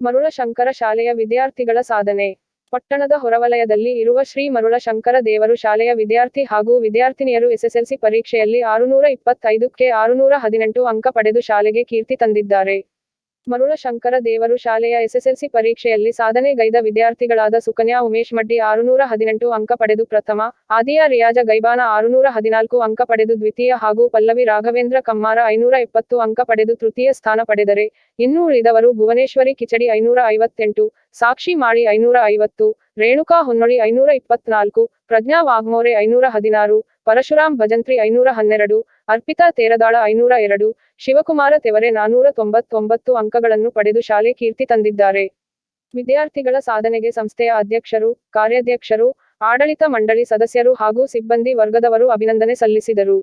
ಮರುಳ ಶಂಕರ ಶಾಲೆಯ ವಿದ್ಯಾರ್ಥಿಗಳ ಸಾಧನೆ. ಪಟ್ಟಣದ ಹೊರವಲಯದಲ್ಲಿ ಇರುವ ಶ್ರೀ ಮರುಳ ಶಂಕರ ದೇವರು ಶಾಲೆಯ ವಿದ್ಯಾರ್ಥಿ ಹಾಗೂ ವಿದ್ಯಾರ್ಥಿನಿಯರು ಎಸ್ಎಸ್ಎಲ್ಸಿ ಪರೀಕ್ಷೆಯಲ್ಲಿ ಆರುನೂರ ಇಪ್ಪತ್ತೈದಕ್ಕೆ ಆರುನೂರ ಹದಿನೆಂಟು ಅಂಕ ಪಡೆದು ಶಾಲೆಗೆ ಕೀರ್ತಿ ತಂದಿದ್ದಾರೆ. ಮರುಳ ಶಂಕರ ದೇವರು ಶಾಲೆಯ ಎಸ್ಎಸ್ಎಲ್ಸಿ ಪರೀಕ್ಷೆಯಲ್ಲಿ ಸಾಧನೆಗೈದ ವಿದ್ಯಾರ್ಥಿಗಳಾದ ಸುಕನ್ಯಾ, ಉಮೇಶ್ ಮಡ್ಡಿ ಆರುನೂರ ಹದಿನೆಂಟು ಅಂಕ ಪಡೆದು ಪ್ರಥಮ, ಆದಿಯಾ ರಿಯಾಜ ಗೈಬಾನ ಆರುನೂರ ಹದಿನಾಲ್ಕು ಅಂಕ ಪಡೆದು ದ್ವಿತೀಯ ಹಾಗೂ ಪಲ್ಲವಿ ರಾಘವೇಂದ್ರ ಕಮ್ಮಾರ ಐನೂರ ಇಪ್ಪತ್ತು ಅಂಕ ಪಡೆದು ತೃತೀಯ ಸ್ಥಾನ ಪಡೆದರೆ ಇನ್ನು ಉಳಿದವರು ಭುವನೇಶ್ವರಿ ಕಿಚಡಿ ಐನೂರ ಐವತ್ತೆಂಟು, ಸಾಕ್ಷಿ ಮಾಳಿ ಐನೂರ ಐವತ್ತು, ರೇಣುಕಾ ಹೊನ್ನೊಳಿ ಐನೂರ ಇಪ್ಪತ್ನಾಲ್ಕು, ಪ್ರಜ್ಞಾ ವಾಗ್ಮೋರೆ ಐನೂರ ಹದಿನಾರು ಪರಶುರಾಮ್ ಭಜಂತ್ರಿ ಐನೂರ ಹನ್ನೆರಡು, ಅರ್ಪಿತಾ ತೇರದಾಳ ಐನೂರ ಎರಡು, ಶಿವಕುಮಾರ ತೆವರೆ ನಾನೂರ ತೊಂಬತ್ತೊಂಬತ್ತು ಅಂಕಗಳನ್ನು ಪಡೆದು ಶಾಲೆ ಕೀರ್ತಿ ತಂದಿದ್ದಾರೆ. ವಿದ್ಯಾರ್ಥಿಗಳ ಸಾಧನೆಗೆ ಸಂಸ್ಥೆಯ ಅಧ್ಯಕ್ಷರು, ಕಾರ್ಯಾಧ್ಯಕ್ಷರು, ಆಡಳಿತ ಮಂಡಳಿ ಸದಸ್ಯರು ಹಾಗೂ ಸಿಬ್ಬಂದಿ ವರ್ಗದವರು ಅಭಿನಂದನೆ ಸಲ್ಲಿಸಿದರು.